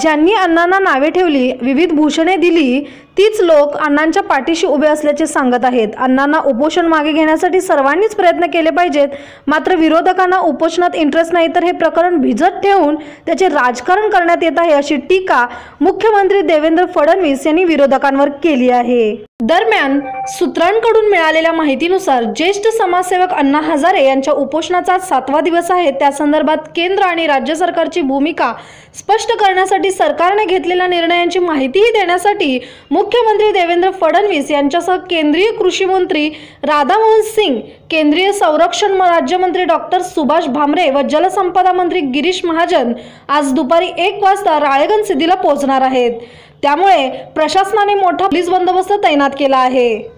ज्यांनी अण्णांना नावे ठेवली विविध भूषणे दिली तीच लोक अण्णांच्या पाठीशी उभे असल्याचे सांगत आहेत. अण्णांना उपोषण मागे घेण्यासाठी सर्वांनीच प्रयत्न केले पाहिजेत मात्र विरोधकांना उपोषणात इंटरेस्ट नाही तर हे प्रकरण भिजत ठेवून त्याचे राजकारण करण्यात येत आहे अशी टीका मुख्यमंत्री देवेंद्र फडणवीस यांनी विरोधकांवर केली आहे. दरम्यान सूत्रांकडून मिळालेल्या माहितीनुसार ज्येष्ठ समाजसेवक अण्णा हजारे यांच्या उपोषणाचा सातवा दिवस आहे. त्या संदर्भात केंद्र आणि राज्य सरकारची भूमिका स्पष्ट करण्यासाठी सरकारने घेतलेल्या निर्णयांची माहितीही देण्यासाठी मुख्यमंत्री देवेंद्र फडणवीस यांच्यासह केंद्रीय कृषी मंत्री राधामोहन सिंग केंद्रीय संरक्षण राज्यमंत्री डॉक्टर सुभाष भामरे व जलसंपदा मंत्री गिरीश महाजन आज दुपारी एक वाजता राळेगण सिद्धीला पोहोचणार आहेत. त्यामुळे प्रशासनाने मोठा पोलीस बंदोबस्त तैनात केला आहे.